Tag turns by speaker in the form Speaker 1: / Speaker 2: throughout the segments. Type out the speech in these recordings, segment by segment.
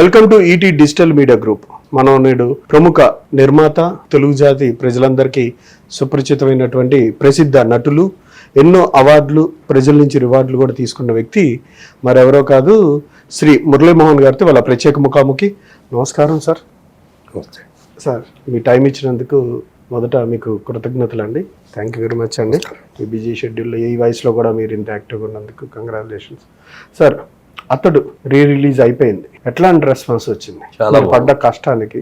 Speaker 1: Welcome to ET digital media group మనం నేడు ప్రముఖ నిర్మాత తెలుగు జాతి ప్రజలందరికీ సుపరిచితమైనటువంటి ప్రసిద్ధ నటులు ఎన్నో అవార్డులు ప్రజల నుంచి రివార్డులు కూడా తీసుకున్న వ్యక్తి మరెవరో కాదు శ్రీ మురళీమోహన్ గారితో వాళ్ళ ప్రత్యేక ముఖాముఖి. నమస్కారం సార్. సార్ మీ టైం ఇచ్చినందుకు మొదట మీకు కృతజ్ఞతలు అండి థ్యాంక్ యూ వెరీ మచ్ అండి మీ బిజీ షెడ్యూల్లో ఈ వయసులో కూడా మీరు ఇంత యాక్టివ్గా ఉన్నందుకు కంగ్రాచులేషన్స్ సార్ అతడు రీ రిలీజ్ అయిపోయింది. ఎట్లాంటి రెస్పాన్స్ వచ్చింది?
Speaker 2: చాలా
Speaker 1: పడ్డ కష్టానికి?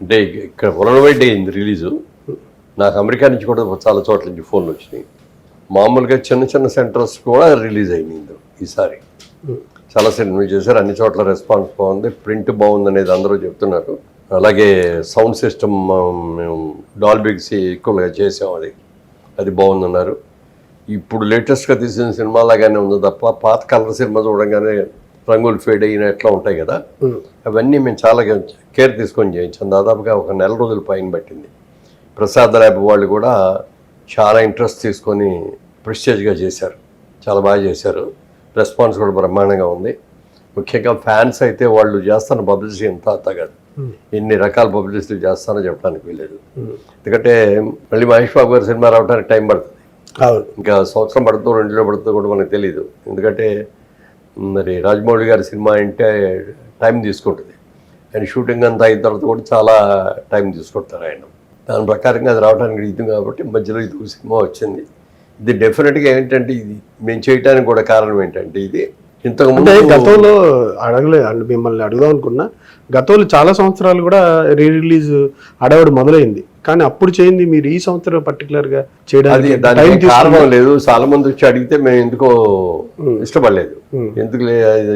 Speaker 2: అంటే ఇక్కడ వరల్డ్ వైడ్ అయింది రిలీజు నాకు అమెరికా నుంచి కూడా చాలా చోట్ల నుంచి ఫోన్లు వచ్చినాయి. మామూలుగా చిన్న చిన్న సెంటర్స్ కూడా రిలీజ్ అయింది ఇందులో ఈసారి చాలా సినిమాలు చేశారు అన్ని చోట్ల రెస్పాన్స్ బాగుంది ప్రింట్ బాగుంది అనేది అందరూ చెప్తున్నారు. అలాగే సౌండ్ సిస్టమ్ మేము డాల్బిగ్స్ ఎక్కువగా చేసాం అది. అది బాగుందన్నారు. ఇప్పుడు లేటెస్ట్గా తీసిన సినిమా లాగానే ఉంది తప్ప పాత కలర్ సినిమా చూడంగానే రంగులు ఫేడ్ అయిన ఎట్లా ఉంటాయి కదా? అవన్నీ మేము చాలా కేర్ తీసుకొని చేయించాం. దాదాపుగా ఒక నెల రోజుల పైన పట్టింది. ప్రసాద్ ల్యాబ్ వాళ్ళు కూడా చాలా ఇంట్రెస్ట్ తీసుకొని ప్రెస్టేజ్గా చేశారు. చాలా బాగా చేశారు. రెస్పాన్స్ కూడా బ్రహ్మాండంగా ఉంది. ముఖ్యంగా ఫ్యాన్స్ అయితే వాళ్ళు చేస్తున్న పబ్లిసిటీ ఎంత అంత కాదు ఎన్ని రకాల పబ్లిసిటీ చేస్తానో చెప్పడానికి వీలేదు ఎందుకంటే మళ్ళీ మహేష్ బాబు గారి సినిమా రావడానికి టైం పడుతుంది. ఇంకా సంవత్సరం పడుతుందో రెండు నెలలు పడుతుందో కూడా మనకు తెలియదు ఎందుకంటే మరి రాజమౌళి గారి సినిమా అంటే టైం తీసుకుంటుంది. ఆయన షూటింగ్ అంతా అయిన తర్వాత కూడా చాలా టైం తీసుకుంటారు ఆయన. దాని ప్రకారంగా అది రావడానికి ఇది కాబట్టి మధ్యలో ఇది ఒక సినిమా వచ్చింది. ఇది డెఫినెట్గా ఏంటంటే ఇది మేము చేయడానికి కూడా కారణం ఏంటంటే ఇది. ఇంతకు ముందు
Speaker 1: గతంలో అడగలేదు మిమ్మల్ని అడుగుదాం అనుకున్నా గతంలో చాలా సంవత్సరాలు కూడా రీ రిలీజ్ అడవడం మొదలైంది. కానీ అప్పుడు చేయింది మీరు ఈ సంవత్సరం పర్టికులర్గా
Speaker 2: అది
Speaker 1: చేయడానికి
Speaker 2: కారణం లేదు. చాలా మంది వచ్చి అడిగితే మేము ఎందుకో ఇష్టపడలేదు. ఎందుకు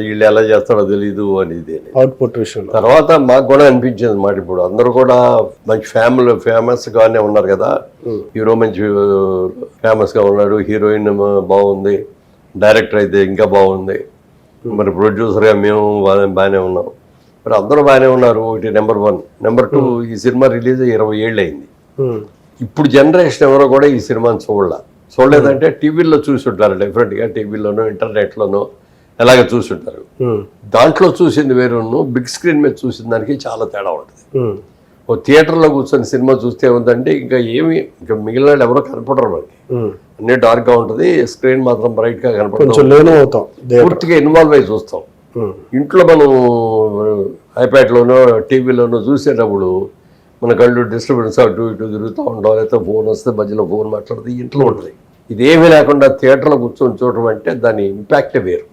Speaker 2: వీళ్ళు ఎలా చేస్తారో తెలియదు అని ఇది అని
Speaker 1: అవుట్పుట్ విషయంలో.
Speaker 2: తర్వాత మాకు కూడా అనిపించింది అన్నమాట ఇప్పుడు. అందరూ కూడా మంచి ఫ్యామిలీ ఫేమస్ గానే ఉన్నారు కదా. హీరో మంచి ఫేమస్గా ఉన్నాడు. హీరోయిన్ బాగుంది. డైరెక్టర్ అయితే ఇంకా బాగుంది. మరి ప్రొడ్యూసర్గా మేము బాగానే ఉన్నాం. మరి అందరూ బాగానే ఉన్నారు. ఒకటి నెంబర్ వన్ నెంబర్ టూ ఈ సినిమా రిలీజ్ ఇరవై ఏళ్ళు అయింది.
Speaker 1: ఉమ్,
Speaker 2: ఇప్పుడు జనరేషన్ ఎవరో కూడా ఈ సినిమాని చూడాల. చూడలేదంటే టీవీలో చూసుంటారు. డెఫినెట్గా టీవీలోనో ఇంటర్నెట్లోనో ఎలాగ చూసుంటారు.
Speaker 1: ఉమ్,
Speaker 2: దాంట్లో చూసింది వేరును బిగ్ స్క్రీన్ మీద చూసిన దానికి చాలా తేడా ఉంటుంది. ఓ థియేటర్లో కూర్చొని సినిమా చూస్తే ఉందంటే ఇంకా ఏమి ఇంకా మిగిలిన వాళ్ళు ఎవరో కనపడరు మనకి. అన్నీ డార్క్గా ఉంటుంది. స్క్రీన్ మాత్రం బ్రైట్గా కనపడదు.
Speaker 1: కొంచెం లేను అవుతాం. దే-
Speaker 2: పూర్తిగా ఇన్వాల్వ్ అయి చూస్తాం. ఇంట్లో మనం ఐప్యాడ్లోనో టీవీలోనో చూసేటప్పుడు మన కళ్ళు డిస్టర్బెన్స్ అటు ఇటు తిరుగుతూ ఉండడం లేకపోతే ఫోన్ వస్తే మధ్యలో ఫోన్ మాట్లాడితే ఇంట్లో ఉంటుంది. ఇదేమీ లేకుండా థియేటర్లో కూర్చొని చూడడం అంటే దాని ఇంపాక్టే వేరు.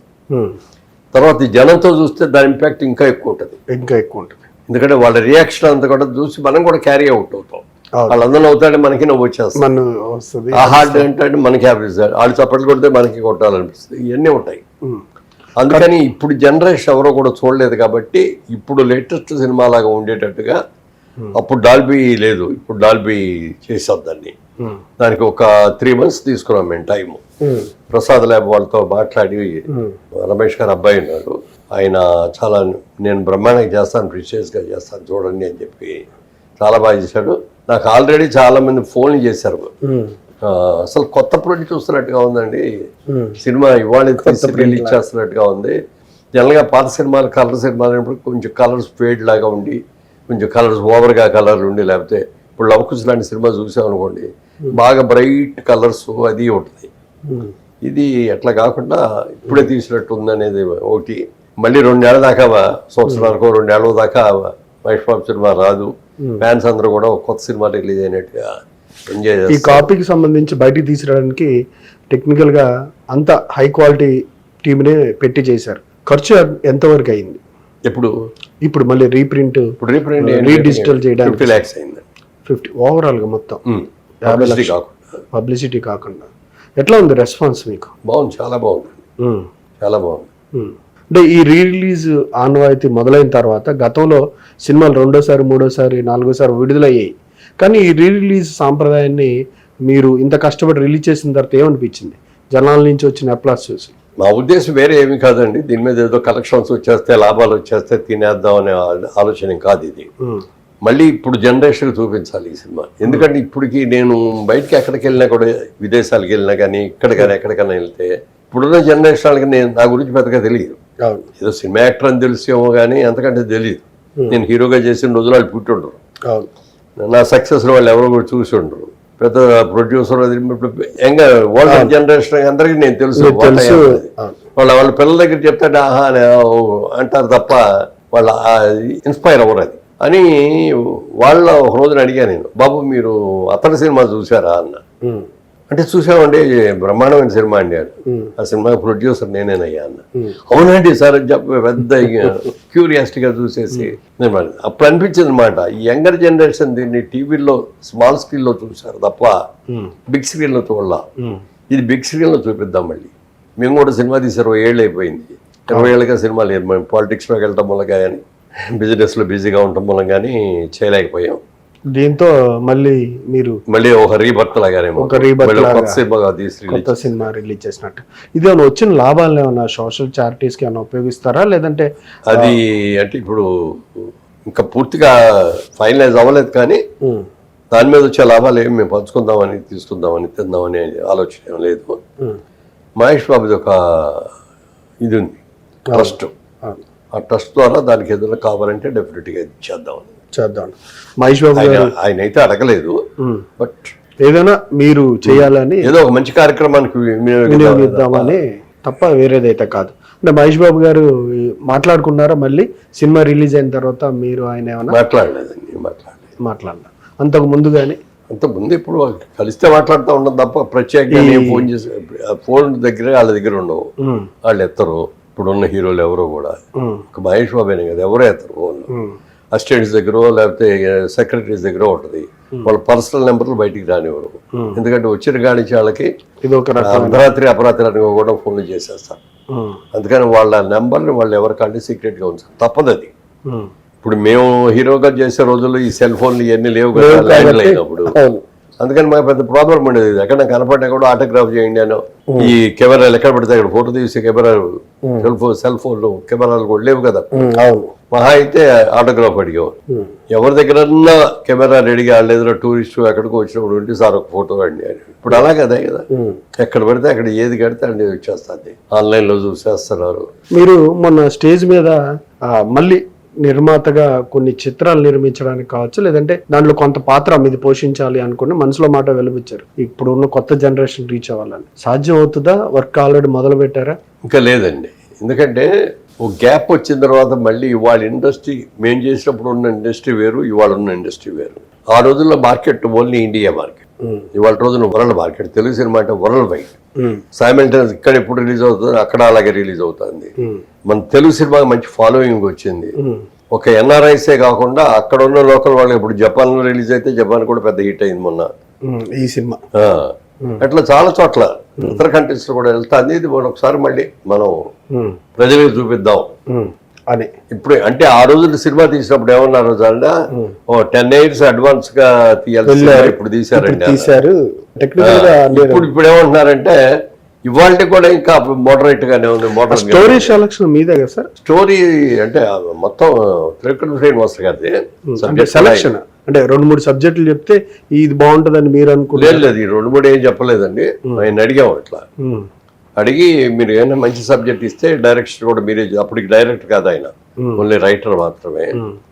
Speaker 2: తర్వాత ఈ జనంతో చూస్తే దాని ఇంపాక్ట్ ఇంకా ఎక్కువ ఉంటుంది.
Speaker 1: ఇంకా ఎక్కువ ఉంటుంది.
Speaker 2: ఎందుకంటే వాళ్ళ రియాక్షన్ అంతా కూడా చూసి మనం కూడా క్యారీ అవుట్ అవుతాం. వాళ్ళందరూ అవుతాడే మనకి నవ్వు వచ్చేస్తాం ఆ హార్ట్ ఏంటంటే మనకి హ్యాపీ వాళ్ళు చప్పట్లు కొడితే మనకి కొట్టాలనిపిస్తుంది. ఇవన్నీ ఉంటాయి. అందుకని ఇప్పుడు జనరేషన్ ఎవరో కూడా చూడలేదు కాబట్టి ఇప్పుడు లేటెస్ట్ సినిమా లాగా ఉండేటట్టుగా అప్పుడు డాల్బీ లేదు ఇప్పుడు డాల్బీ చేసాం దాన్ని.
Speaker 1: ఉమ్,
Speaker 2: దానికి ఒక త్రీ మంత్స్ తీసుకున్నాం మేము టైము
Speaker 1: ఉమ్,
Speaker 2: ప్రసాద్ ల్యాబ్ వాళ్ళతో మాట్లాడి రమేష్ గారు అబ్బాయి ఉన్నారు ఆయన చాలా నేను బ్రహ్మాండంగా చేస్తాను ప్రిషియస్గా చేస్తాను చూడండి అని చెప్పి చాలా బాగా చేశాడు. నాకు ఆల్రెడీ చాలా మంది ఫోన్ చేశారు. అసలు కొత్త ప్రొడక్ట్ చూస్తున్నట్టుగా ఉందండి. సినిమా ఇవాళ రిలీజ్ చేస్తున్నట్టుగా ఉంది. జనరల్గా పాత సినిమాలు కలర్ సినిమాలు అయినప్పుడు కొంచెం కలర్స్ ఫేడ్ లాగా ఉండి కొంచెం కలర్స్ ఓవర్గా కలర్ ఉండి లేకపోతే ఇప్పుడు లవ్ కుస్ లాంటి సినిమా చూసామనుకోండి బాగా బ్రైట్ కలర్స్ అది ఉంటుంది. ఇది అట్లా కాకుండా ఇప్పుడే తీసినట్టు ఉందనేది ఒకటి. మళ్ళీ రెండేళ్ళ దాకా సంవత్సరాలకు రెండేళ్ళ దాకా మహేష్ బాబు సినిమా రాదు. ఫ్యాన్స్ అందరూ కూడా కొత్త సినిమా రిలీజ్ అయినట్టుగా
Speaker 1: ఈ కాపీకి సంబంధించి బయటికి తీసుకురావడానికి టెక్నికల్గా అంత హై క్వాలిటీ టీమ్నే పెట్టి చేశారు. ఖర్చు ఎంతవరకు అయింది
Speaker 2: ఇప్పుడు
Speaker 1: ఇప్పుడు మళ్ళీ రీప్రింట్
Speaker 2: ఇప్పుడు రీప్రింట్
Speaker 1: రీడిజిటల్ చేయడానికి.
Speaker 2: ఫిఫ్టీ ల్యాక్స్ అయింది.
Speaker 1: ఫిఫ్టీ ఓవరాల్గా మొత్తం
Speaker 2: పబ్లిసిటీ కాకుండా
Speaker 1: పబ్లిసిటీ కాకుండా. ఎట్లా ఉంది రెస్పాన్స్ మీకు?
Speaker 2: బాగుంది చాలా బాగుంది. చాలా బాగుంది.
Speaker 1: అంటే ఈ రీ రిలీజ్ ఆనవాయితీ మొదలైన తర్వాత గతంలో సినిమాలు రెండోసారి మూడోసారి నాలుగోసారి విడుదలయ్యాయి. కానీ ఈ రీ రిలీజ్ సాంప్రదాయాన్ని మీరు ఇంత కష్టపడి రిలీజ్ చేసిన తర్వాత ఏమనిపించింది? జనాల నుంచి వచ్చిన అప్లాస్ చూసి.
Speaker 2: మా ఉద్దేశం వేరే ఏమీ కాదండి. దీని మీద ఏదో కలెక్షన్స్ వచ్చేస్తే లాభాలు వచ్చేస్తే తినేద్దాం అనే ఆలోచన కాదు ఇది.
Speaker 1: ఉమ్,
Speaker 2: మళ్ళీ ఇప్పుడు జనరేషన్ చూపించాలి ఈ సినిమా. ఎందుకంటే ఇప్పటికి నేను బయటికి ఎక్కడికి వెళ్ళినా కూడా విదేశాలకు వెళ్ళినా కానీ ఇక్కడ కానీ ఎక్కడికైనా వెళ్తే ఇప్పుడున్న జనరేషన్ వాళ్ళకి నేను నా గురించి పెద్దగా తెలియదు. ఏదో సినిమా యాక్టర్ అని తెలిసేమో కానీ అంతకంటే తెలియదు. నేను హీరోగా చేసిన రోజులు వాళ్ళు పుట్టుండరు నా సక్సెస్లో వాళ్ళు ఎవరు కూడా చూసి ఉండరు. పెద్ద ప్రొడ్యూసర్ యంగ్ ఓల్డర్ జనరేషన్ అందరికీ నేను తెలుసు వాళ్ళ. వాళ్ళ పిల్లల దగ్గర చెప్తాడు ఆహా అని అంటారు తప్ప వాళ్ళ ఇన్స్పైర్ అవ్వరు అది. అని వాళ్ళ ఒక రోజున అడిగా నేను బాబు మీరు అతని సినిమా చూసారా అన్న. అంటే చూసామండి బ్రహ్మాండమైన సినిమా అండి ఆ సినిమా ప్రొడ్యూసర్ నేనేనయ్యా అన్న. అవునండి సార్ అని చెప్పి పెద్ద క్యూరియాసిటీగా చూసేసి నేను అప్పుడు అనిపించింది అనమాట ఈ యంగర్ జనరేషన్ దీన్ని టీవీలో స్మాల్ స్క్రీన్లో చూశారు తప్ప బిగ్ స్క్రీన్లో చూడాల. ఇది బిగ్ స్క్రీన్లో చూపిద్దాం మళ్ళీ. మేము కూడా సినిమా తీసి ఇరవై ఏళ్ళు అయిపోయింది. ఇరవై ఏళ్ళుగా సినిమా లేదు మేము పాలిటిక్స్లోకి వెళ్ళటం వల్ల కానీ బిజినెస్లో బిజీగా ఉండటం వల్ల కానీ చేయలేకపోయాం.
Speaker 1: దీంతో మళ్ళీ మీరు
Speaker 2: మళ్ళీ ఒక రీబర్త్ లాగానే
Speaker 1: ఒక లాగా.
Speaker 2: కొత్త
Speaker 1: సినిమా రిలీజ్ చేసినట్టు. ఇది ఏమైనా వచ్చిన లాభాలు ఏమైనా సోషల్ చారిటీస్కి ఏమైనా ఉపయోగిస్తారా? లేదంటే
Speaker 2: అది అంటే ఇప్పుడు ఇంకా పూర్తిగా ఫైనలైజ్ అవ్వలేదు కానీ దాని మీద వచ్చే లాభాలు ఏమి మేము పంచుకుందామని తీసుకుందామని తిందామని ఆలోచన లేదు. మహేష్ బాబుది ఒక ఇది ఉంది. ట్రస్ట్. ఆ ట్రస్ట్ ద్వారా దానికి ఏదైనా కావాలంటే డెఫినెట్గా ఇచ్చేద్దామని
Speaker 1: చేద్దాం. మహేష్ బాబు
Speaker 2: ఆయన
Speaker 1: గారు
Speaker 2: ఆయన అయితే అడగలేదు బట్
Speaker 1: ఏదైనా మీరు చేయాలని
Speaker 2: ఏదో ఒక మంచి కార్యక్రమానికి వినియోగిద్దాం.
Speaker 1: వినియోగిద్దామని తప్ప వేరేదైతే కాదు. అంటే మహేష్ బాబు గారు మాట్లాడుకున్నారా మళ్ళీ? సినిమా రిలీజ్ అయిన తర్వాత మీరు ఆయన ఏమైనా
Speaker 2: మాట్లాడలేదండి మాట్లాడలేదు.
Speaker 1: మాట్లాడినా అంతకు ముందు కానీ
Speaker 2: అంత ముందు ఇప్పుడు కలిస్తే మాట్లాడుతూ ఉండదు తప్ప ప్రత్యేకంగా నేను ఫోన్ చేసి ఫోన్ దగ్గర వాళ్ళ దగ్గర ఉండవు. వాళ్ళు ఎత్తరు. ఇప్పుడున్న హీరోలు ఎవరో కూడా. ఒక మహేష్ బాబేనే కదా ఎవరో ఎత్తరు ఫోన్ అసిస్టెంట్స్ దగ్గర లేకపోతే సెక్రటరీస్ దగ్గర ఉంటుంది. వాళ్ళ పర్సనల్ నెంబర్లు బయటికి రానివ్వరు. ఎందుకంటే వచ్చిన కానించి వాళ్ళకి అర్ధరాత్రి అపరాత్రి అని కూడా ఫోన్లు చేసేస్తారు. అందుకని వాళ్ళ నెంబర్ని వాళ్ళు ఎవరికంటే సీక్రెట్గా ఉంచారు. తప్పదు అది. ఇప్పుడు మేము హీరోగా చేసే రోజుల్లో ఈ సెల్ ఫోన్లు ఇవన్నీ లేవు కదా ల్యాండ్ అయినప్పుడు. అందుకని మాకు పెద్ద ప్రాబ్లం ఉండేది. ఎక్కడ కనపడ్డా కూడా ఆటోగ్రాఫ్ చేయండి అని. ఈ కెమెరాలు ఎక్కడ పడితే అక్కడ ఫోటో తీసే కెమెరాలు సెల్ ఫోన్ సెల్ ఫోన్లు కెమెరాలు కూడా లేవు కదా. మహా అయితే ఆటోగ్రాఫ్ అడిగేవారు. ఎవరి దగ్గరన్నా కెమెరా రెడీగా ఏదైనా టూరిస్ట్ ఎక్కడికి వచ్చినప్పుడు ఉంటే సార్ ఒక ఫోటో అండి అని. ఇప్పుడు అలా కదా కదా. ఎక్కడ పడితే అక్కడ ఏది కడితే అండి వచ్చేస్తుంది. ఆన్లైన్లో చూసేస్తున్నారు.
Speaker 1: మీరు మొన్న స్టేజ్ మీద మళ్ళీ నిర్మాతగా కొన్ని చిత్రాలు నిర్మించడానికి కావచ్చు లేదంటే దాంట్లో కొంత పాత్ర మీది పోషించాలి అనుకుని మనసులో మాట వెలిపించారు. ఇప్పుడు ఉన్న కొత్త జనరేషన్ రీచ్ అవ్వాలని. సాధ్యం అవుతుందా? వర్క్ ఆల్రెడీ మొదలు పెట్టారా
Speaker 2: ఇంకా లేదండి. ఎందుకంటే ఒక గ్యాప్ వచ్చిన తర్వాత మళ్ళీ ఇవాళ ఇండస్ట్రీ మేము చేసినప్పుడు ఉన్న ఇండస్ట్రీ వేరు ఇవాళ ఉన్న ఇండస్ట్రీ వేరు. ఆ రోజుల్లో మార్కెట్ ఓన్లీ ఇండియా మార్కెట్. ఇవాళ రోజున వరల్డ్ మార్కెట్ తెలుగు సినిమా అంటే వరల్డ్ వైడ్. సైమల్టేనియస్ ఇక్కడ ఎప్పుడు రిలీజ్ అవుతుంది అక్కడ అలాగే రిలీజ్ అవుతుంది. మన తెలుగు సినిమాకి మంచి ఫాలోయింగ్ వచ్చింది. ఒక ఎన్ఆర్ఐసే కాకుండా అక్కడ ఉన్న లోకల్ వాళ్ళు ఇప్పుడు జపాన్లో రిలీజ్ అయితే జపాన్ కూడా పెద్ద హిట్ అయింది మొన్న.
Speaker 1: ఈ సినిమా.
Speaker 2: అట్లా చాలా చోట్ల. ఇతర కంట్రీస్లో కూడా వెళ్తాంది. ఇది మనం ఒకసారి మళ్ళీ మనం ప్రజలకు చూపిద్దాం.
Speaker 1: అని
Speaker 2: ఇప్పుడు అంటే ఆ రోజులు సినిమా తీసినప్పుడు ఏమన్నారు చాలా ఓ టెన్ ఇయర్స్ అడ్వాన్స్గా తీయాల్సి ఇప్పుడు తీసారండి ఇప్పుడు ఇప్పుడు ఏమంటున్నారంటే ఇవాళ కూడా ఇంకా మోడరేట్ గానే ఉంది మోడల్
Speaker 1: స్టోరీ సెలక్షన్ మీదే కదా సార్?
Speaker 2: స్టోరీ అంటే మొత్తం త్రికరణ శ్రీనివాస్ సబ్జెక్ట్
Speaker 1: సెలక్షన్ అంటే రెండు మూడు సబ్జెక్టులు చెప్తే ఇది బాగుంటుందని మీరు అనుకున్నారు
Speaker 2: లేదు ఈ రెండు మూడు ఏం చెప్పలేదండి. ఆయన అడిగాం ఇట్లా. అడిగి మీరు ఏమైనా మంచి సబ్జెక్ట్ ఇస్తే డైరెక్షన్ కూడా మీరే అప్పటికి డైరెక్ట్ కాదు ఆయన. ఓన్లీ రైటర్ మాత్రమే.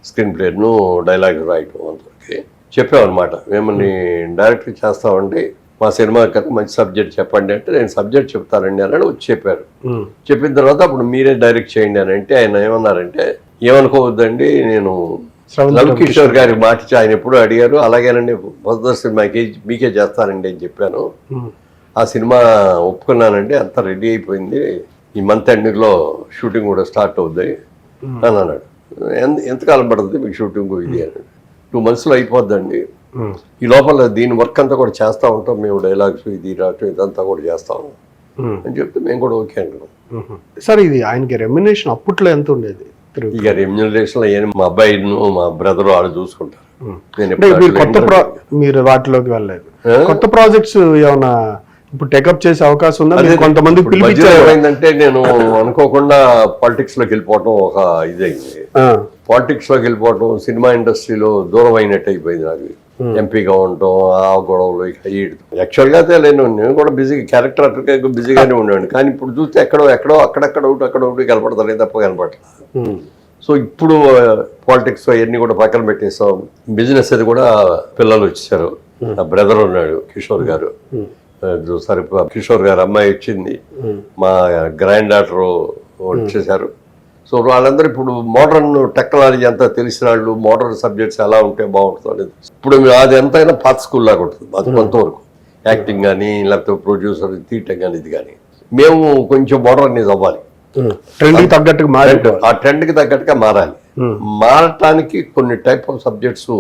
Speaker 2: స్క్రీన్ ప్లేను డైలాగ్ రాయటం అంతవరకు చెప్పామన్నమాట. మిమ్మల్ని డైరెక్ట్ చేస్తామండి. మా సినిమా కనుక మంచి సబ్జెక్ట్ చెప్పండి అంటే నేను సబ్జెక్ట్ చెప్తానండి అని వచ్చి చెప్పారు. చెప్పిన తర్వాత అప్పుడు మీరే డైరెక్ట్ చేయండి అని అంటే ఆయన ఏమన్నారంటే ఏమనుకోవద్దండి నేను
Speaker 1: శ్రవణ్
Speaker 2: రవికిషోర్ గారికి మాట ఆయన ఎప్పుడు అడిగారు. అలాగేనండి మొదటి సినిమాకి మీకే చేస్తానండి అని చెప్పాను. ఆ సినిమా ఒప్పుకున్నానండి అంతా రెడీ అయిపోయింది. ఈ మంత్ ఎండింగ్లో షూటింగ్ కూడా స్టార్ట్ అవుద్ది అని అన్నాడు. ఎంత ఎంతకాలం పడుతుంది మీకు షూటింగ్ ఇది? అని. టూ మంత్స్లో అయిపోద్దండి. ఈ లోపల దీని వర్క్ అంతా కూడా చేస్తూ ఉంటాం. మేము డైలాగ్స్ ఇది రావటం ఇదంతా కూడా చేస్తాం అని చెప్తే మేము కూడా ఓకే అంటున్నాం.
Speaker 1: సార్ ఇది ఆయనకి రెమ్యునేషన్ అప్పట్లో ఎంత ఉండేది?
Speaker 2: ఇక రెమ్యునరేషన్ ఏం మా అబ్బాయిను మా బ్రదర్ వాళ్ళు చూసుకుంటారు. నేను
Speaker 1: కొత్త మీరు వాటిలోకి వెళ్ళలేదు? కొత్త ప్రాజెక్ట్స్ ఏమైనా ఇప్పుడు టేకప్ చేసే అవకాశం ఉందా? కొంతమంది
Speaker 2: ఏమైందంటే నేను అనుకోకుండా పాలిటిక్స్లోకి వెళ్ళిపోవటం ఒక ఇదైంది. పాలిటిక్స్లోకి వెళ్ళిపోవటం సినిమా ఇండస్ట్రీలో దూరం అయినట్టు అయిపోయింది నాకు. ఎంపీగా ఉండటం ఆ గొడవలు ఇక యాక్చువల్గా అయితే నేను నేను కూడా బిజీగా క్యారెక్టర్ బిజీగానే ఉండేవాడిని. కానీ ఇప్పుడు చూస్తే ఎక్కడో ఎక్కడో అక్కడక్కడ ఒకటి అక్కడ ఒకటి కనపడతానే తప్ప కనపడలేదు. సో ఇప్పుడు పాలిటిక్స్ అవన్నీ కూడా పక్కన పెట్టేసాం బిజినెస్ అది కూడా పిల్లలు వచ్చేసారు నా బ్రదర్ ఉన్నాడు కిషోర్ గారు. సరే కిషోర్ గారు అమ్మాయి వచ్చింది. మా గ్రాండ్ డాటర్ వచ్చేసారు సో వాళ్ళందరూ ఇప్పుడు మోడర్న్ టెక్నాలజీ అంతా తెలిసిన వాళ్ళు మోడర్న్ సబ్జెక్ట్స్ ఎలా ఉంటే బాగుంటుంది అనేది ఇప్పుడు అది ఎంతైనా పాత స్కూల్ లాగా ఉంటుంది అది కొంతవరకు. యాక్టింగ్ కానీ లేకపోతే ప్రొడ్యూసర్ తీయటం కానీ ఇది కానీ మేము కొంచెం మోడర్నైజ్ అవ్వాలి.
Speaker 1: ఉమ్. ట్రెండ్కి తగ్గట్టుగా మారి
Speaker 2: ఆ ట్రెండ్కి తగ్గట్టుగా మారాలి. మారటానికి కొన్ని టైప్ ఆఫ్ సబ్జెక్ట్స్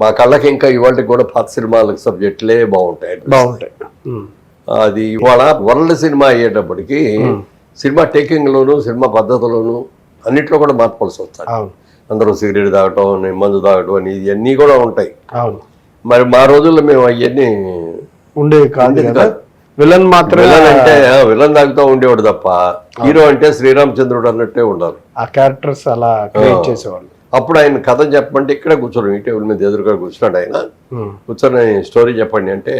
Speaker 2: మా కళ్ళకి ఇంకా ఇవాళకి కూడా పాత సినిమాలకు సబ్జెక్టులే బాగుంటాయి.
Speaker 1: బాగుంటాయి.
Speaker 2: అది ఇవాళ వరల్డ్ సినిమా అయ్యేటప్పటికి సినిమా టేకింగ్ లోను సినిమా పద్ధతిలోను అన్నిట్లో కూడా మార్పాల్సి వస్తాయి అందరూ సిగరెట్ తాగటం మందు తాగటం అని ఇవన్నీ కూడా ఉంటాయి. మరి మా రోజుల్లో మేము అవన్నీ
Speaker 1: ఉండేవి కాదు విలన్ మాత్రమే
Speaker 2: అంటే విలన్ తాగుతూ ఉండేవాడు తప్ప హీరో అంటే శ్రీరామచంద్రుడు అన్నట్టే ఉండాలి.
Speaker 1: ఆ క్యారెక్టర్స్ అలా క్రియేట్ చేసేవాళ్ళు.
Speaker 2: అప్పుడు ఆయన కథ చెప్పమంటే ఇక్కడే కూర్చోడు ఈ టేబుల్ మీద ఎదురుగా కూర్చున్నాడు ఆయన. కూర్చొని స్టోరీ చెప్పండి అంటే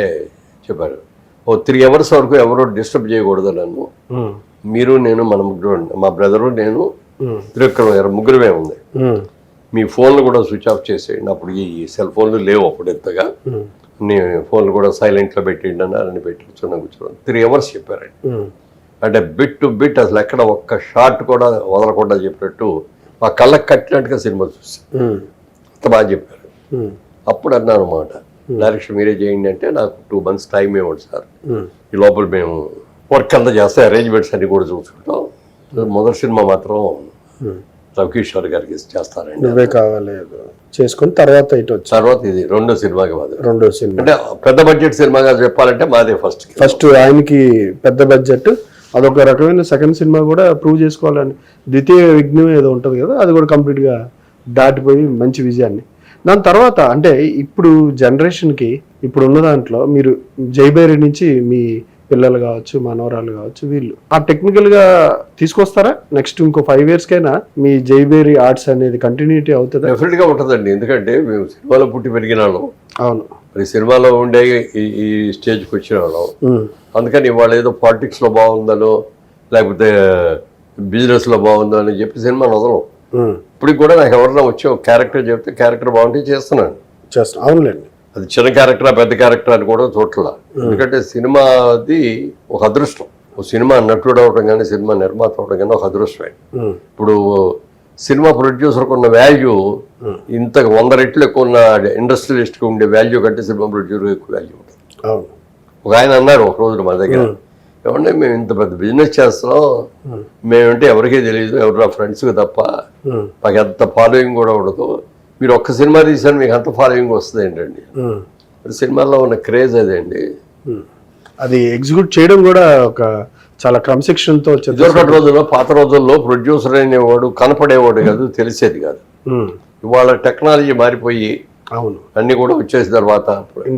Speaker 2: చెప్పారు. ఓ త్రీ అవర్స్ వరకు ఎవరో డిస్టర్బ్ చేయకూడదు నన్ను. మీరు నేను మన ముగ్గురు మా బ్రదరు నేను. త్రివిక్రమ గారు ముగ్గురమే ఉంది. మీ ఫోన్లు కూడా స్విచ్ ఆఫ్ చేసేయండి అప్పుడు ఈ సెల్ ఫోన్లు లేవు అప్పుడు ఎంతగా
Speaker 1: ఉమ్.
Speaker 2: నీ ఫోన్లు కూడా సైలెంట్లో పెట్టేయండి అన్నారని పెట్టి కూర్చొని కూర్చోండి త్రీ అవర్స్ చెప్పారండి. అంటే బిట్ టు బిట్ అసలు ఎక్కడ ఒక్క షాట్ కూడా వదలకుండా చెప్పినట్టు మా కళ్ళకి కట్టినట్టుగా సినిమా
Speaker 1: ఉమ్.
Speaker 2: అంత బాగా చెప్పారు. అప్పుడు అన్నాను అనమాట డైరెక్షన్ మీరే చేయండి అంటే నాకు టూ మంత్స్ టైం ఇవ్వండి సార్. ఈ లోపల మేము వర్క్ అంతా చేస్తే అరేంజ్మెంట్స్ అన్ని కూడా చూసుకుంటాం మొదటి సినిమా మాత్రం
Speaker 1: ఉమ్.
Speaker 2: రవికిషోర్ గారికి చేస్తారండి.
Speaker 1: నువ్వే కావాలి చేసుకుని తర్వాత ఇటు వచ్చి.
Speaker 2: తర్వాత ఇది రెండో సినిమాకి మాది
Speaker 1: రెండో సినిమా.
Speaker 2: అంటే పెద్ద బడ్జెట్ సినిమాగా చెప్పాలంటే మాదే ఫస్ట్
Speaker 1: ఫస్ట్ ఆయనకి పెద్ద బడ్జెట్ అదొక రకమైన సెకండ్ సినిమా కూడా ప్రూవ్ చేసుకోవాలని. ద్వితీయ విఘ్నం ఏదో ఉంటుంది కదా అది కూడా కంప్లీట్గా దాటిపోయి మంచి విజయాన్ని. దాని తర్వాత అంటే ఇప్పుడు జనరేషన్కి ఇప్పుడు ఉన్న దాంట్లో మీరు జైబేరి నుంచి మీ పిల్లలు కావచ్చు మనవరాలు కావచ్చు వీళ్ళు. ఆ టెక్నికల్గా తీసుకొస్తారా? నెక్స్ట్ ఇంకో ఫైవ్ ఇయర్స్కైనా మీ జైబేరి ఆర్ట్స్ అనేది కంటిన్యూటీ అవుతుందా?
Speaker 2: డెఫినెట్గా ఉంటుందండి. ఎందుకంటే మేము సినిమాలో పుట్టి పెరిగిన వాళ్ళం.
Speaker 1: అవును.
Speaker 2: మరి సినిమాలో ఉండే ఈ స్టేజ్కి వచ్చిన వాళ్ళం. అందుకని ఇవాళ ఏదో పాలిటిక్స్లో బాగుందనో లేకపోతే బిజినెస్లో బాగుందో అని చెప్పి సినిమాని వదలం. ఇప్పుడు కూడా నాకు ఎవరైనా వచ్చి ఒక క్యారెక్టర్ చెప్తే క్యారెక్టర్ బాగుంటే చేస్తున్నాను.
Speaker 1: చేస్తాం అవునులేండి.
Speaker 2: అది చిన్న క్యారెక్టరా పెద్ద క్యారెక్టర్ అని కూడా చూడట్ల. ఎందుకంటే సినిమాది ఒక అదృష్టం. ఒక సినిమా నటుడు అవడం కానీ సినిమా నిర్మాత అవడం కానీ ఒక అదృష్టమే. ఇప్పుడు సినిమా ప్రొడ్యూసర్కి ఉన్న వాల్యూ ఇంత వంద రెట్లు ఎక్కువ ఉన్న ఇండస్ట్రియలిస్ట్కి ఉండే వాల్యూ కంటే సినిమా ప్రొడ్యూసర్ ఎక్కువ వాల్యూ ఉంటుంది. ఒక ఆయన అన్నారు ఒక రోజు మా దగ్గర ఏమంటే మేము ఇంత పెద్ద బిజినెస్ చేస్తున్నాం. మేమంటే ఎవరికీ తెలియదు ఎవరు నా ఫ్రెండ్స్కి తప్ప మాకు ఎంత ఫాలోయింగ్ కూడా ఉండదు. మీరు ఒక్క సినిమా తీసారు మీకు అంత ఫాలోయింగ్ వస్తుంది ఏంటండి? సినిమాల్లో ఉన్న క్రేజ్ అదేండి
Speaker 1: ఉమ్. అది ఎగ్జిక్యూట్ చేయడం కూడా ఒక చాలా క్రమశిక్షణతో
Speaker 2: ఇదివరకటి రోజుల్లో పాత రోజుల్లో ప్రొడ్యూసర్ అనేవాడు కనపడేవాడు కాదు తెలిసేది కాదు. ఇవాళ టెక్నాలజీ మారిపోయి
Speaker 1: అవును.
Speaker 2: అన్ని కూడా వచ్చేసిన తర్వాత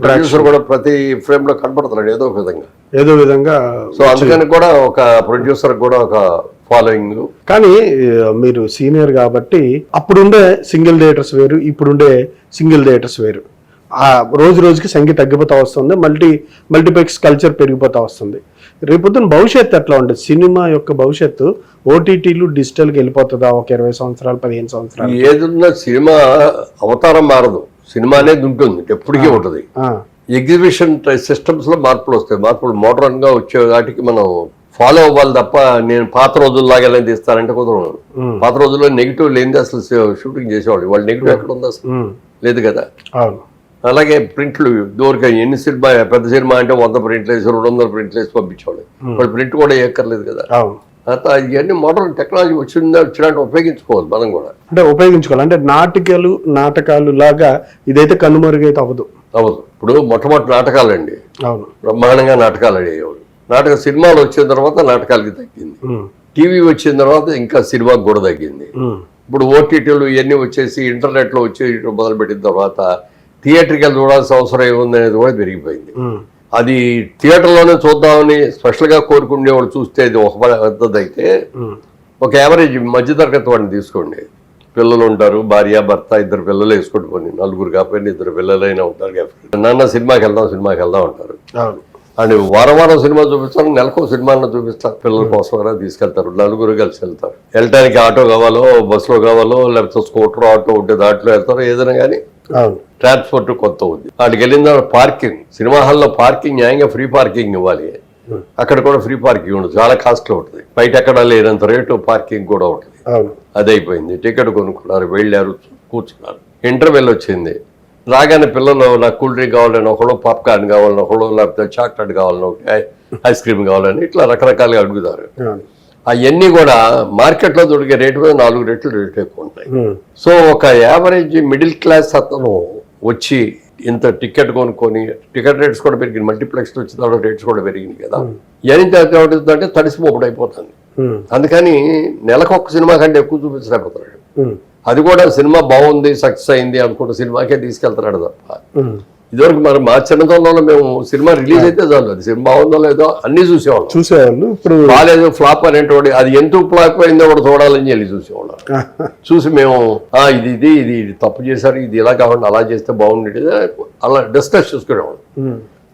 Speaker 2: ప్రొడ్యూసర్ కూడా ప్రతి ఫ్రేమ్లో కనపడుతున్నాడు ఏదో విధంగా.
Speaker 1: ఏదో విధంగా
Speaker 2: సో అందుకని కూడా ఒక ప్రొడ్యూసర్ కూడా ఒక ఫాలోయింగ్.
Speaker 1: కానీ మీరు సీనియర్ కాబట్టి అప్పుడుండే సింగిల్ థియేటర్స్ వేరు ఇప్పుడుండే సింగిల్ థియేటర్స్ వేరు. ఆ రోజు రోజుకి సంఖ్య తగ్గిపోతా వస్తుంది మల్టీ మల్టీప్లెక్స్ కల్చర్ పెరిగిపోతా వస్తుంది. రేపొద్దున భవిష్యత్తు ఎట్లా ఉంటుంది? సినిమా యొక్క భవిష్యత్తు ఓటీటీలు డిజిటల్కి వెళ్ళిపోతుందా? ఒక ఇరవై సంవత్సరాలు పదిహేను సంవత్సరాలు?
Speaker 2: ఏదున్నా సినిమా అవతారం మారదు. సినిమా అనేది ఉంటుంది ఎప్పటికీ ఉంటుంది. ఎగ్జిబిషన్ సిస్టమ్స్లో మార్పులు వస్తాయి. మార్పులు మోడర్న్గా వచ్చే వాటికి మనం ఫాలో అవ్వాలి తప్ప నేను పాత రోజుల్లాగా ఎలా తీస్తానంటే కుదరదు పాత రోజుల్లో నెగిటివ్ లేనిది అసలు షూటింగ్ చేసేవాళ్ళు. వాళ్ళు నెగిటివ్ ఎక్కడ ఉంది అసలు లేదు కదా.
Speaker 1: అవును.
Speaker 2: అలాగే ప్రింట్లు దూరక ఎన్ని సినిమా పెద్ద సినిమా అంటే వంద ప్రింట్లు వేసి రెండు వందల ప్రింట్లు వేసి పంపించేవాళ్ళు. వాళ్ళు ప్రింట్ కూడా ఎక్కర్లేదు కదా. అంత ఇవన్నీ మోడర్న్ టెక్నాలజీ వచ్చిందా వచ్చినట్టు ఉపయోగించుకోవాలి మనం కూడా.
Speaker 1: అంటే ఉపయోగించుకోవాలి. అంటే నాటికలు నాటకాలు లాగా ఇదైతే కనుమరుగైతే అవ్వదు.
Speaker 2: అవ్వదు. ఇప్పుడు మొట్టమొదటి నాటకాలండి.
Speaker 1: అవును.
Speaker 2: బ్రహ్మాండంగా నాటకాలు అడిగేవాళ్ళు నాటక సినిమాలు వచ్చిన తర్వాత నాటకాలకి తగ్గింది. టీవీ వచ్చిన తర్వాత ఇంకా సినిమాకి కూడా తగ్గింది. ఇప్పుడు ఓటీటీలు ఇవన్నీ వచ్చేసి ఇంటర్నెట్లో వచ్చి మొదలుపెట్టిన తర్వాత థియేటర్కి చూడాల్సిన అవసరం ఏముంది అనేది కూడా పెరిగిపోయింది. అది థియేటర్లోనే చూద్దామని స్పెషల్గా కోరుకునే వాళ్ళు చూస్తే అది ఒక
Speaker 1: ఉమ్,
Speaker 2: ఒక యావరేజ్ మధ్యతరగతి వాడిని తీసుకోండి. పిల్లలు ఉంటారు భార్య భర్త ఇద్దరు పిల్లలు వేసుకుంటూ పోనీ నలుగురు కాకపోయినా ఇద్దరు పిల్లలైనా ఉంటారు నాన్న సినిమాకి వెళ్దాం సినిమాకి వెళ్దాం ఉంటారు
Speaker 1: అవును.
Speaker 2: అండ్ వారం వారం సినిమా చూపిస్తాను నెలకు సినిమాను చూపిస్తారు. పిల్లల కోసం అయినా తీసుకెళ్తారు నలుగురు కలిసి వెళ్తారు. వెళ్ళటానికి ఆటో కావాలో బస్సులో కావాలో లేకపోతే స్కూటర్ ఆటో ఉంటే దాంట్లో వెళ్తారు ఏదైనా కానీ ట్రాన్స్పోర్ట్ కొత్త ఉంది. వాటికి వెళ్ళిన తర్వాత పార్కింగ్ సినిమా హాల్లో పార్కింగ్ న్యాయంగా ఫ్రీ పార్కింగ్ ఇవ్వాలి. అక్కడ కూడా ఫ్రీ పార్కింగ్ ఉండదు చాలా కాస్ట్లీ ఉంటుంది. బయట ఎక్కడ లేనంత రేటు పార్కింగ్ కూడా ఉంటుంది అది అయిపోయింది. టికెట్ కొనుక్కున్నారు వెళ్ళారు కూర్చున్నారు. ఇంటర్వెల్ వచ్చింది. రాగానే పిల్లలు నాకు కూల్ డ్రింక్ కావాలని ఒకడు పాప్కార్న్ కావాలని ఒకడు లేకపోతే చాక్లెట్ కావాలని ఒకటి ఐస్ క్రీమ్ కావాలని ఇట్లా రకరకాలుగా అడుగుతారు.
Speaker 1: అవును.
Speaker 2: అవన్నీ కూడా మార్కెట్లో దొరికే రేటు మీద నాలుగు రెట్లు రేటు ఎక్కువ ఉంటాయి. సో ఒక యావరేజ్ మిడిల్ క్లాస్ అతను వచ్చి ఇంత టికెట్ కొనుక్కొని టికెట్ రేట్స్ కూడా పెరిగింది మల్టీప్లెక్స్ వచ్చిన తర్వాత రేట్స్ కూడా పెరిగింది కదా. అవుతుందంటే తడిసిపోపుడు అయిపోతుంది. అందుకని నెలకు ఒక్క సినిమా కంటే ఎక్కువ చూపించలేకపోతున్నాడు. అది కూడా సినిమా బాగుంది సక్సెస్ అయింది అనుకుంటే సినిమాకే తీసుకెళ్తున్నాడు తప్ప. ఇదివరకు మరి మా చిన్నతనంలో మేము సినిమా రిలీజ్ అయితే చాలు. అది సినిమా బాగుందో లేదో అన్ని చూసేవాళ్ళం.
Speaker 1: చూసేవాళ్ళు. ఇప్పుడు
Speaker 2: బాగాలేదు ఫ్లాప్ అనేటువంటి అది ఎందుకు ఫ్లాప్ అయిందో కూడా చూడాలని వెళ్ళి చూసేవాళ్ళం. చూసి మేము "ఆ, ఇది ఇది ఇది ఇది తప్పు చేశారు ఇది ఇలా కాకుండా అలా చేస్తే బాగుండేది. అలా డిస్కస్ చేసుకునేవాళ్ళం.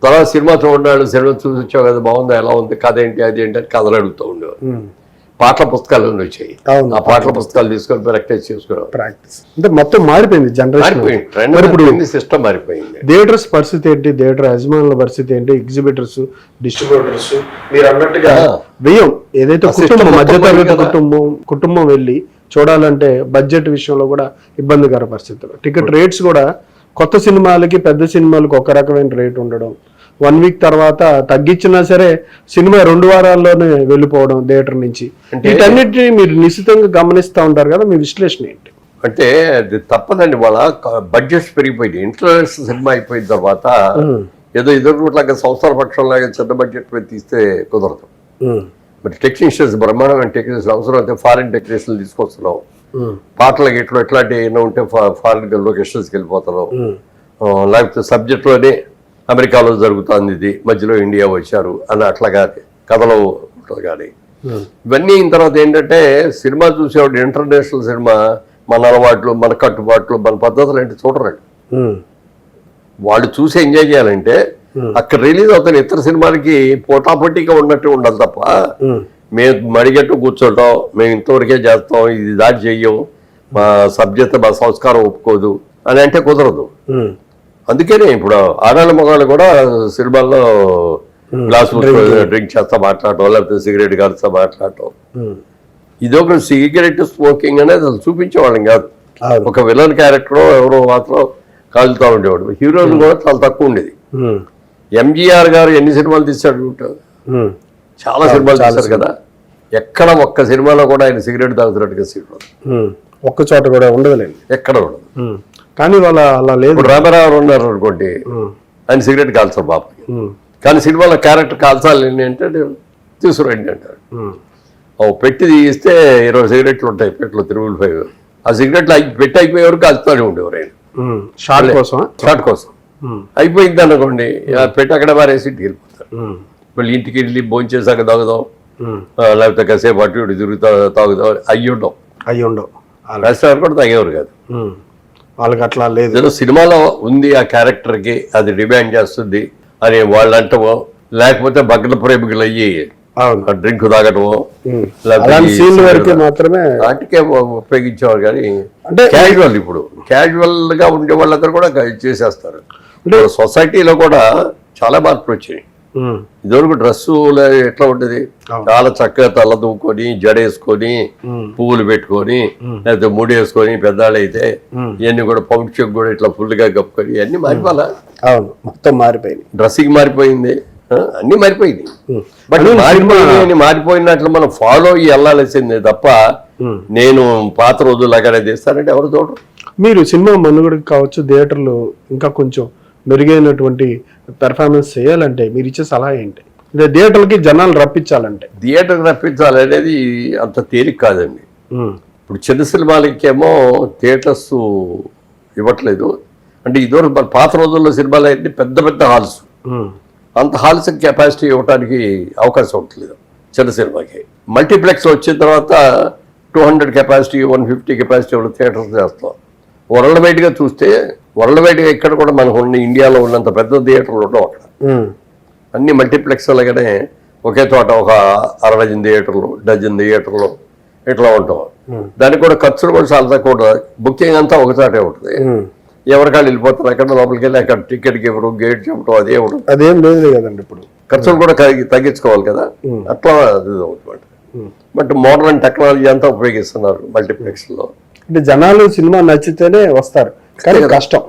Speaker 2: తర్వాత సినిమా చూడాలి సినిమా చూసి వచ్చావు కదా బాగుందా ఎలా ఉంది కథ ఏంటి అది ఏంటి అని కథలు అడుగుతూ ఉండేవారు
Speaker 1: ఉమ్.
Speaker 2: పాటల పుస్తకాలు వచ్చాయి.
Speaker 1: అవును.
Speaker 2: ఆ పాటల పుస్తకాలు తీసుకొని ప్రాక్టీస్ చేసుకున్నాం.
Speaker 1: ప్రాక్టీస్ అంటే మొత్తం మారిపోయింది జనరేషన్
Speaker 2: సిస్టమ్ మారిపోయింది
Speaker 1: థియేటర్స్ పరిస్థితి ఏంటి? థియేటర్ యజమానుల పరిస్థితి ఏంటి? ఎగ్జిబిటర్స్ డిస్ట్రిబ్యూటర్స్ మీరు అన్నట్టుగా. వ్యయం. ఏదైతే కుటుంబం మధ్యతరగతి. కుటుంబం కుటుంబం వెళ్ళి చూడాలంటే బడ్జెట్ విషయంలో కూడా ఇబ్బందికర పరిస్థితులు. టికెట్ రేట్స్ కూడా కొత్త సినిమాలకి పెద్ద సినిమాలకి ఒక రకమైన రేట్ ఉండడం వన్ వీక్ తర్వాత తగ్గించినా సరే సినిమా రెండు వారాల్లోనే వెళ్ళిపోవడం థియేటర్ నుంచి. వీటన్నిటిని మీరు నిశ్చితంగా గమనిస్తూ ఉంటారు కదా మీ విశ్లేషణ ఏంటి?
Speaker 2: అంటే అది తప్పదండి వాళ్ళ బడ్జెట్స్ పెరిగిపోయింది. ఇంటర్నేషనల్ సినిమా అయిపోయిన తర్వాత ఏదో ఎదురులాగా సంవత్సర పక్షంలాగా చిన్న బడ్జెట్ మీద తీస్తే కుదరదు. మరి టెక్నీషియన్స్ బ్రహ్మాండమైన టెక్నీషియన్స్ అవసరం అయితే ఫారిన్ టెక్నీషియన్లు తీసుకొస్తున్నాం.
Speaker 1: ఉమ్.
Speaker 2: పాటలకి ఇట్లా ఎట్లాంటి ఏమైనా ఉంటే ఫారిన్ లొకేషన్స్కి వెళ్ళిపోతున్నాం. ఆ, లేకపోతే సబ్జెక్ట్లోనే అమెరికాలో జరుగుతుంది ఇది మధ్యలో ఇండియా వచ్చారు అని అట్లా కానీ కథలో ఉంటుంది కానీ
Speaker 1: ఉమ్.
Speaker 2: ఇవన్నీ అయిన తర్వాత ఏంటంటే సినిమా చూసేవాడు ఇంటర్నేషనల్ సినిమా మన అలవాట్లు మన కట్టుబాట్లు మన పద్ధతులు ఏంటి చూడరండి
Speaker 1: ఉమ్.
Speaker 2: వాళ్ళు చూసి ఎంజాయ్ చేయాలంటే అక్కడ రిలీజ్ అవుతున్న ఇతర సినిమాలకి పోటాపోటీగా ఉన్నట్టు ఉండాలి తప్ప. మేము మడిగట్టు కూర్చోటం మేము ఇంతవరకే చేస్తాం ఇది దాటి చెయ్యం మా సభ్యత మా సంస్కారం ఒప్పుకోదు అని అంటే కుదరదు. అందుకనే ఇప్పుడు ఆడాళ్ళ మగాళ్ళు కూడా సినిమాల్లో గ్లాస్ డ్రింక్. చేస్తా మాట్లాడటం లేకపోతే సిగరెట్ కాలుస్తా మాట్లాడటం.
Speaker 1: ఉమ్.
Speaker 2: ఇదొక సిగరెట్ స్మోకింగ్ అనేది అసలు చూపించేవాళ్ళం కాదు. ఒక విలన్ క్యారెక్టర్ ఎవరో మాత్రం కాలుతూ ఉండేవాడు. హీరోలు కూడా చాలా తక్కువ ఉండేది. ఎంజీఆర్ గారు ఎన్ని సినిమాలు తీశాడు. చాలా సినిమాలు తీశారు కదా. ఎక్కడ ఒక్క సినిమాలో కూడా ఆయన సిగరెట్ తాగుతున్నట్టుగా సీట్ ఉండదు.
Speaker 1: ఒక్క చోట కూడా ఉండదులేండి.
Speaker 2: ఎక్కడ ఉండదు.
Speaker 1: కానీ వాళ్ళ అలా లేదు.
Speaker 2: రామారావు ఉన్నారు అనుకోండి. ఆయన సిగరెట్ కాల్చారు బాబు. కానీ సినిమాలో క్యారెక్టర్ కాల్చాలి అంటే తీసుకురండి అంటారు. ఓ పెట్టి తీస్తే ఇరవై సిగరెట్లు ఉంటాయి పెట్లో తిరుగులు ఫైవ్. ఆ సిగరెట్లు అయి- పెట్టి అయిపోయే వరకు కాల్చుతూనే ఉండేవారు ఆయన.
Speaker 1: షార్ట్ కోసం
Speaker 2: షార్ట్ కోసం. అయిపోయింది అనుకోండి పెట్టి అక్కడ మారేసి ఇంటికి వెళ్ళిపోతారు. మళ్ళీ ఇంటికి వెళ్ళి భోంచేసాక తాగుదాం. లేకపోతే కాసేపు అటు ఇటు తిరుగుతా తాగుదాం. అయ్యి ఉండవు
Speaker 1: అయ్యి ఉండవు
Speaker 2: రెస్టారెంట్ కూడా తాగేవారు కాదు.
Speaker 1: వాళ్ళకి అట్లా లేదు
Speaker 2: సినిమాలో ఉంది ఆ క్యారెక్టర్కి అది డిమాండ్ చేస్తుంది. అని వాళ్ళు అంటమో లేకపోతే భగ్న ప్రేమికులు అయ్యి డ్రింక్ తాగటమో
Speaker 1: మాత్రమే
Speaker 2: వాటికే ఉపయోగించేవారు కానీ
Speaker 1: అంటే
Speaker 2: క్యాజువల్ ఇప్పుడు. క్యాజువల్గా ఉండే వాళ్ళందరూ కూడా చేసేస్తారు. సొసైటీలో కూడా చాలా మార్పులు వచ్చినాయి
Speaker 1: ఉమ్.
Speaker 2: ఇదివరకు డ్రెస్సు ఎట్లా ఉండేది. చాలా చక్కగా తల దూకొని జడేసుకొని. పువ్వులు పెట్టుకొని లేకపోతే ముడి వేసుకొని పెద్దాళ్ళు అయితే. ఇవన్నీ కూడా పౌండ్ చెక్ కూడా ఇట్లా ఫుల్గా కప్పుకొని ఇవన్నీ మారిపోవాలా?
Speaker 1: అవును. మొత్తం మారిపోయింది.
Speaker 2: డ్రెస్సింగ్ మారిపోయింది. అన్నీ మారిపోయింది. బట్ మారిపోయినాయి మారిపోయినట్లు మనం ఫాలో అయ్యి వెళ్ళాల్సిందే తప్ప. నేను పాత రోజులాగానే తీస్తానంటే ఎవరు చూడరు.
Speaker 1: మీరు సినిమా మనుగడకి కావచ్చు థియేటర్లు ఇంకా కొంచెం మెరుగైనటువంటి పెర్ఫార్మెన్స్ చేయాలంటే మీరు ఇచ్చే సలహా ఏంటి? అంటే థియేటర్లకి జనాలు రప్పించాలంటే.
Speaker 2: థియేటర్ రప్పించాలి అనేది అంత తేలిక కాదండి. ఇప్పుడు చిన్న సినిమాలకేమో థియేటర్స్ ఇవ్వట్లేదు. అంటే ఇదివరకు మన పాత రోజుల్లో సినిమాలు అయితే పెద్ద పెద్ద హాల్స్. అంత హాల్స్ కెపాసిటీ ఇవ్వడానికి అవకాశం ఉండట్లేదు చిన్న సినిమాకి. మల్టీప్లెక్స్ వచ్చిన తర్వాత two hundred capacity one fifty capacity ఉన్న థియేటర్స్ చేస్తాం. వరల్డ్ వైడ్గా చూస్తే వరల్డ్ వైడ్గా ఇక్కడ కూడా మనకు ఉన్న ఇండియాలో ఉన్నంత పెద్ద థియేటర్లు ఉండవు అక్కడ. అన్ని మల్టీప్లెక్స్ లాగానే ఒకే చోట ఒక అరవై థియేటర్లు డజన్ థియేటర్లు ఇట్లా ఉంటాం. దానికి కూడా ఖర్చులు కూడా చాలా తక్కువ ఉంటుంది బుకింగ్ అంతా ఒక చోటే ఉంటుంది. ఎవరికాళ్ళు వెళ్ళిపోతారు అక్కడ లోపలికి వెళ్ళి అక్కడ టికెట్కి ఎవరు గేట్ చెప్పడం అదే ఉంటుంది
Speaker 1: అదేం లేదు కదండి ఇప్పుడు.
Speaker 2: ఖర్చులు కూడా తగ్గి- తగ్గించుకోవాలి కదా. అట్లా అది అవుతుంది. బట్ మోడర్న్ టెక్నాలజీ అంతా ఉపయోగిస్తున్నారు మల్టీప్లెక్స్లో.
Speaker 1: అంటే జనాలు సినిమా నచ్చితేనే వస్తారు. కానీ కష్టం.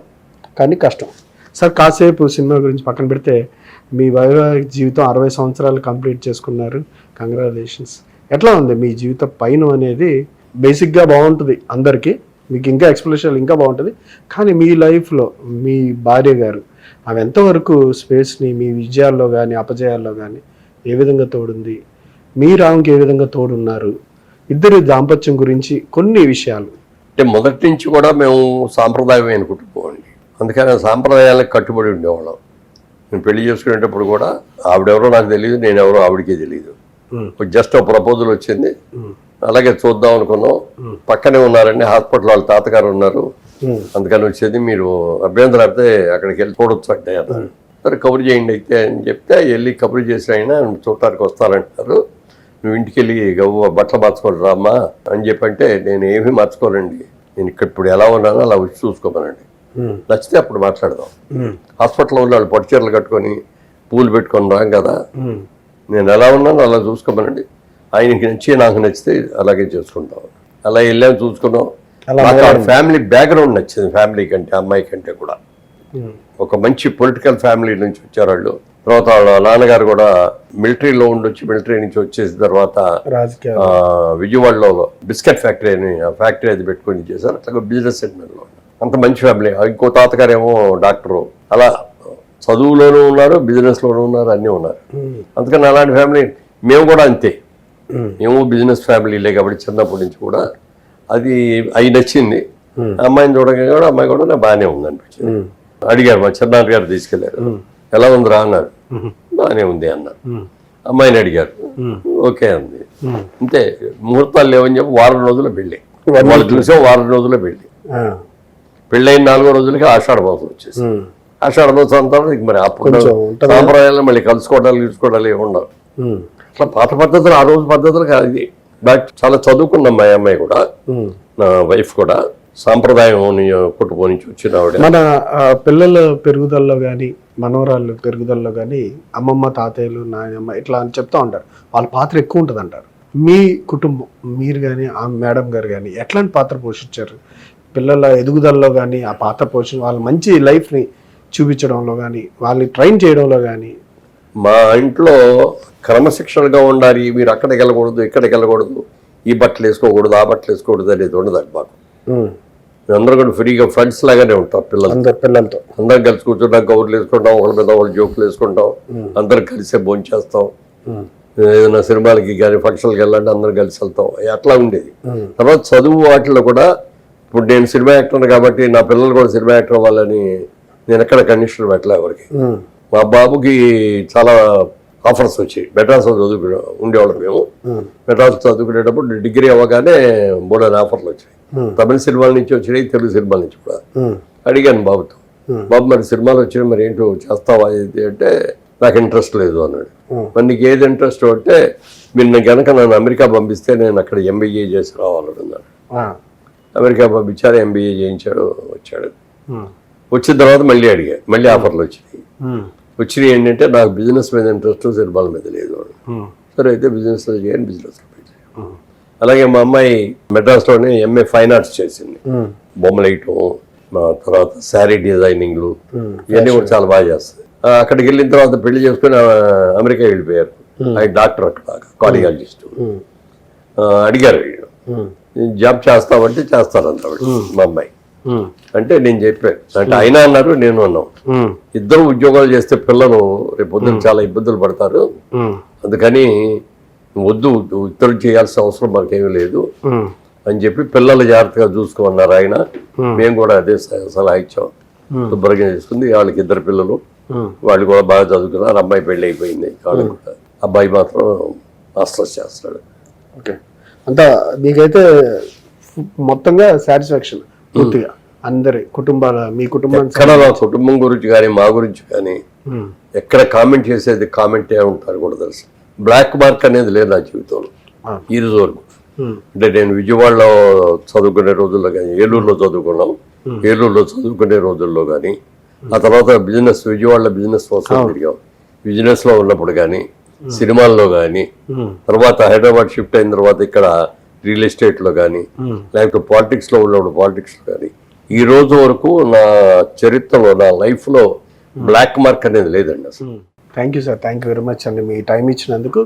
Speaker 1: కానీ కష్టం. సార్ కాసేపు సినిమా గురించి పక్కన పెడితే మీ వైవాహిక జీవితం అరవై సంవత్సరాలు కంప్లీట్ చేసుకున్నారు. కంగ్రాచులేషన్స్ ఎట్లా ఉంది? మీ జీవిత పైన అనేది బేసిక్గా బాగుంటుంది అందరికీ. మీకు ఇంకా ఎక్స్ప్లెనేషన్ ఇంకా బాగుంటుంది. కానీ మీ లైఫ్లో మీ భార్య గారు ఆమె ఎంతవరకు స్పేస్ని మీ విజయాల్లో కానీ అపజయాల్లో కానీ ఏ విధంగా తోడుంది? మీరు ఆమెకి ఏ విధంగా తోడున్నారు? ఇద్దరి దాంపత్యం గురించి కొన్ని విషయాలు
Speaker 2: అంటే మొదటి నుంచి కూడా మేము సాంప్రదాయమైన కుటుంబం అండి. అందుకని సాంప్రదాయాలకు కట్టుబడి ఉండేవాళ్ళం. నేను పెళ్ళి చేసుకునేటప్పుడు కూడా ఆవిడెవరో నాకు తెలియదు నేను ఎవరో ఆవిడకే తెలియదు జస్ట్ ఒక ప్రపోజల్ వచ్చింది. అలాగే చూద్దాం అనుకున్నాం. పక్కనే ఉన్నారండి హాస్పిటల్ వాళ్ళ తాతగారు ఉన్నారు. అందుకని వచ్చేది మీరు అభ్యంతరం అయితే అక్కడికి వెళ్ళి చూడొచ్చు అంటే అన్నారు. సరే కబురు చేయండి అయితే అని చెప్తే వెళ్ళి కబురు చేసిన ఆయన చూడటానికి వస్తారంటారు నువ్వు ఇంటికి వెళ్ళి గవ్వ బట్టలు మార్చుకోవాలి రామ్మా అని చెప్పంటే నేను ఏమీ మార్చుకోనండి. నేను ఇక్కడ ఇప్పుడు ఎలా ఉన్నానో అలా వచ్చి చూసుకోమనండి. నచ్చితే అప్పుడు మాట్లాడదాం. హాస్పిటల్లో ఉన్న వాళ్ళు పట్టు చీరలు కట్టుకొని పూలు పెట్టుకొని రాం కదా. నేను ఎలా ఉన్నానో అలా చూసుకోమనండి. ఆయనకి నచ్చి నాకు నచ్చితే అలాగే చేసుకుంటాం. అలా వెళ్ళాం చూసుకున్నాం. ఫ్యామిలీ బ్యాక్గ్రౌండ్ నచ్చింది ఫ్యామిలీ కంటే అమ్మాయి కంటే కూడా. ఒక మంచి పొలిటికల్ ఫ్యామిలీ నుంచి వచ్చారు వాళ్ళు. తర్వాత వాళ్ళ నాన్నగారు కూడా మిలిటరీలో ఉండొచ్చి మిలిటరీ నుంచి వచ్చేసిన తర్వాత విజయవాడలో బిస్కెట్ ఫ్యాక్టరీ అని ఆ ఫ్యాక్టరీ అది పెట్టుకొని చేశారు. అట్లా బిజినెస్ సెంటర్లో అంత మంచి ఫ్యామిలీ. ఇంకో తాతగారేమో డాక్టరు. అలా చదువులోనూ ఉన్నారు బిజినెస్లోనూ ఉన్నారు అన్నీ ఉన్నారు. అందుకని అలాంటి ఫ్యామిలీ మేము కూడా అంతే. మేము బిజినెస్ ఫ్యామిలీలే కాబట్టి చిన్నప్పటి నుంచి కూడా అది అవి నచ్చింది. అమ్మాయిని చూడగా కూడా అమ్మాయి కూడా బాగానే ఉంది అనిపించింది అడిగారు మా చిన్నాన్న గారు తీసుకెళ్ళారు ఎలా ఉందిరా అన్నారు బాగానే ఉంది అన్నారు అమ్మాయిని అడిగారు. ఓకే అంది. అంతే ముహూర్తాలు లేవని చెప్పి వారం రోజుల పెళ్ళి. వాళ్ళు చూసాం వారం రోజుల పెళ్ళి. పెళ్ళైన నాలుగో రోజులకి ఆషాఢ మాసం వచ్చేసి ఆషాఢ మాసం అంతా ఇక మరి అప్పుడు? సాంప్రదాయాలు మళ్ళీ కలుసుకోవడాలు తీసుకోవడాలు ఏమి ఉండవు. అట్లా పాత పద్ధతులు ఆ రోజు పద్ధతులు కాదు ఇది. బట్ చాలా చదువుకున్న మా అమ్మాయి కూడా నా వైఫ్ కూడా సాంప్రదాయం కుటుంబం నుంచి వచ్చిన ఆవిడ
Speaker 1: మన పిల్లల పెరుగుదలలో కానీ మనవరాళ్ళు పెరుగుదలలో కానీ అమ్మమ్మ తాతయ్యలు నాయనమ్మ ఇట్లా అని చెప్తా ఉంటారు. వాళ్ళ పాత్ర ఎక్కువ ఉంటుంది అంటారు మీ కుటుంబం మీరు కానీ ఆ మేడం గారు కానీ ఎట్లాంటి పాత్ర పోషించారు? పిల్లల ఎదుగుదలలో కానీ ఆ పాత్ర పోషణ వాళ్ళ మంచి లైఫ్ని చూపించడంలో కానీ వాళ్ళని ట్రైన్ చేయడంలో కానీ
Speaker 2: మా ఇంట్లో క్రమశిక్షణగా ఉండాలి మీరు అక్కడికి వెళ్ళకూడదు ఇక్కడికి వెళ్ళకూడదు ఈ బట్టలు వేసుకోకూడదు ఆ బట్టలు వేసుకోకూడదు అనేది ఉండదు మాకు. మేమందరం కూడా ఫ్రీగా ఫ్రెండ్స్ లాగానే ఉంటాం పిల్లలు.
Speaker 1: అందరు పిల్లలతో.
Speaker 2: అందరం కలిసి కూర్చుంటాం కబుర్లు వేసుకుంటాం ఒకరి మీద ఒకరు జోకులు వేసుకుంటాం. అందరం కలిసే భోజనం చేస్తాం. ఏదైనా సినిమాలకి కానీ ఫంక్షన్కి వెళ్ళాలంటే అందరం కలిసి వెళ్తాం. అట్లా ఉండేది. తర్వాత చదువు వాటిలో కూడా ఇప్పుడు నేను సినిమా యాక్టర్ కాబట్టి నా పిల్లలు కూడా సినిమా యాక్టర్ అవ్వాలని నేను ఎక్కడ కండిషన్ పెట్టలే ఎవరికి. మా బాబుకి చాలా ఆఫర్స్ వచ్చాయి. మెడ్రాస్ చదువుకునే ఉండేవాళ్ళం మేము. మెడ్రాస్ చదువుకునేటప్పుడు డిగ్రీ అవ్వగానే మూడు ఆఫర్లు వచ్చాయి. తమిళ సినిమాల నుంచి వచ్చినాయి తెలుగు సినిమాల నుంచి కూడా. అడిగాను బాబుతో. బాబు మరి సినిమాలు వచ్చినాయి మరి ఏంటో చేస్తావా ఇది అంటే నాకు ఇంట్రెస్ట్ లేదు అన్నాడు. మరి నీకు ఏది ఇంట్రెస్ట్ అంటే మీరు కనుక నన్ను అమెరికా పంపిస్తే నేను అక్కడ ఎంబీఏ చేసి రావాలని అన్నాడు. అమెరికా పంపించారు ఎంబీఏ చేయించాడు వచ్చాడు. వచ్చిన తర్వాత మళ్ళీ అడిగా మళ్ళీ ఆఫర్లు వచ్చినాయి. వచ్చినాయి ఏంటంటే నాకు బిజినెస్ మీద ఇంట్రెస్ట్ సినిమాల మీద లేదు. సరే అయితే బిజినెస్ చేయని బిజినెస్ అలాగే మా అమ్మాయి మెడ్రాస్లోనే ఎంఏ ఫైన్ ఆర్ట్స్ చేసింది. బొమ్మలు వేయటం తర్వాత శారీ డిజైనింగ్లు ఇవన్నీ కూడా చాలా బాగా చేస్తుంది ఆ, అక్కడికి వెళ్ళిన తర్వాత పెళ్ళి చేసుకుని అమెరికా వెళ్ళిపోయారు. ఆయన డాక్టర్ అక్కడ కార్డియాలజిస్ట్. అడిగారు వీళ్ళు. జాబ్ చేస్తామంటే చేస్తారంట మా అమ్మాయి. అంటే నేను చెప్పాను అంటే ఆయన అన్నారు నేను అన్నాం ఇద్దరు ఉద్యోగాలు చేస్తే పిల్లలు రేపు పొద్దున్న చాలా ఇబ్బందులు పడతారు. అందుకని వద్దు ఇద్దరు చేయాల్సిన అవసరం మనకేమీ లేదు. అని చెప్పి పిల్లలు జాగ్రత్తగా చూసుకోమన్నారు ఆయన. మేము. కూడా అదే సలహా ఇచ్చాం. శుభ్రంగా చేసుకుంది. వాళ్ళకి ఇద్దరు పిల్లలు. వాళ్ళు కూడా బాగా చదువుకున్నారు. అమ్మాయి పెళ్ళి అయిపోయింది. కూడా. అబ్బాయి మాత్రం మాస్టర్స్ చేస్తాడు
Speaker 1: ఓకే. అంతా మీకైతే మొత్తంగా సాటిస్ఫాక్షన్ పూర్తిగా. అందరి కుటుంబాల మీ
Speaker 2: నా కుటుంబం గురించి కానీ మా గురించి కానీ ఎక్కడ కామెంట్ చేసేది కామెంట్ ఏ ఉంటారు కూడా తెలుసు. బ్లాక్ మార్క్ అనేది లేదు నా జీవితంలో. ఈ రోజు వరకు. అంటే నేను విజయవాడలో చదువుకునే రోజుల్లో కానీ ఏలూరులో చదువుకున్నాం. ఏలూరులో చదువుకునే రోజుల్లో కానీ ఆ తర్వాత బిజినెస్ విజయవాడలో బిజినెస్ కోసం తిరిగాం. బిజినెస్లో ఉన్నప్పుడు కానీ సినిమాల్లో కానీ తర్వాత హైదరాబాద్ షిఫ్ట్ అయిన తర్వాత ఇక్కడ రియల్ ఎస్టేట్లో కానీ. లేకపోతే పాలిటిక్స్లో ఉన్నప్పుడు పాలిటిక్స్లో కానీ ఈ రోజు వరకు నా చరిత్రలో నా లైఫ్లో బ్లాక్ మార్క్ అనేది లేదండి అసలు.
Speaker 1: Thank you sir thank you very much అండి మీ టైం ఇచ్చినందుకు